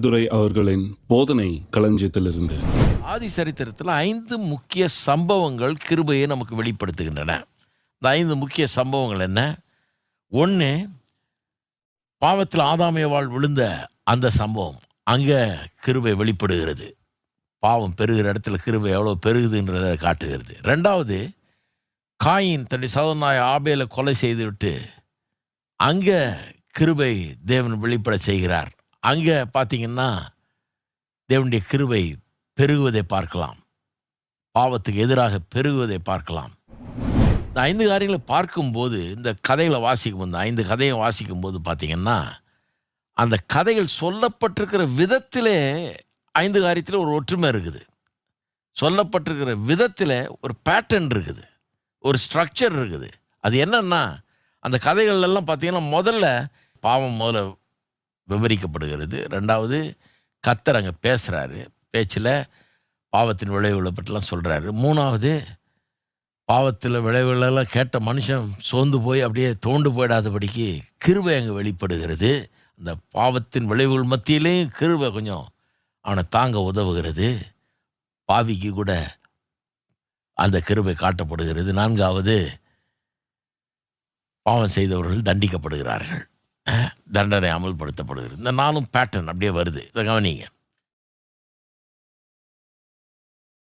துரை அவர்களின் போதனை களஞ்சியத்திலிருந்து. ஆதி சரித்திரத்தில் ஐந்து முக்கிய சம்பவங்கள் கிருபையை நமக்கு வெளிப்படுத்துகின்றன. இந்த ஐந்து முக்கிய சம்பவங்கள் என்ன? ஒன்று பாவத்தில் ஆதாமியவாள் விழுந்த அந்த சம்பவம். அங்கே கிருபை வெளிப்படுகிறது. பாவம் பெருகிற இடத்துல கிருபை எவ்வளோ பெருகுதுன்றதை காட்டுகிறது. ரெண்டாவது காயின் தன்னுடைய சகோதரனாய் ஆபேலை கொலை செய்துவிட்டு அங்கே கிருபை தேவன் வெளிப்பட செய்கிறார். அங்கே பார்த்தீங்கன்னா தேவனுடைய கிருபை பெருகுவதை பார்க்கலாம். பாவத்துக்கு எதிராக பெருகுவதை பார்க்கலாம். இந்த ஐந்து காரியங்களை பார்க்கும்போது இந்த கதைகளை வாசிக்கும் இந்த ஐந்து கதையை வாசிக்கும் போது பார்த்தீங்கன்னா அந்த கதைகள் சொல்லப்பட்டிருக்கிற விதத்திலே ஐந்து காரியத்தில் ஒரு ஒற்றுமை இருக்குது. சொல்லப்பட்டிருக்கிற விதத்தில் ஒரு பேட்டர்ன் இருக்குது. ஒரு ஸ்ட்ரக்சர் இருக்குது. அது என்னென்னா அந்த கதைகள் எல்லாம் பார்த்தீங்கன்னா முதல்ல பாவம் முதல்ல விவரிக்கப்படுகிறது. ரெண்டாவது கத்தர் அங்கே பேசுகிறாரு பேச்சில் பாவத்தின் விளைவுகளை பற்றிலாம் சொல்கிறாரு மூணாவது பாவத்தில் விளைவுகளெல்லாம் கேட்ட மனுஷன் சோர்ந்து போய் அப்படியே தோண்டு போயிடாதபடிக்கு கிருபை அங்கே வெளிப்படுகிறது. அந்த பாவத்தின் விளைவுகள் மத்தியிலேயும் கிருபை கொஞ்சம் அவனை தாங்க உதவுகிறது. பாவிக்கு கூட அந்த கிருபை காட்டப்படுகிறது. நான்காவது பாவம் செய்தவர்கள் தண்டிக்கப்படுகிறார்கள். தண்டனை அமல்படுத்தப்படுகிறது. இந்த நாளும் பேட்டர்ன் அப்படியே வருது. இதை கவனிங்க.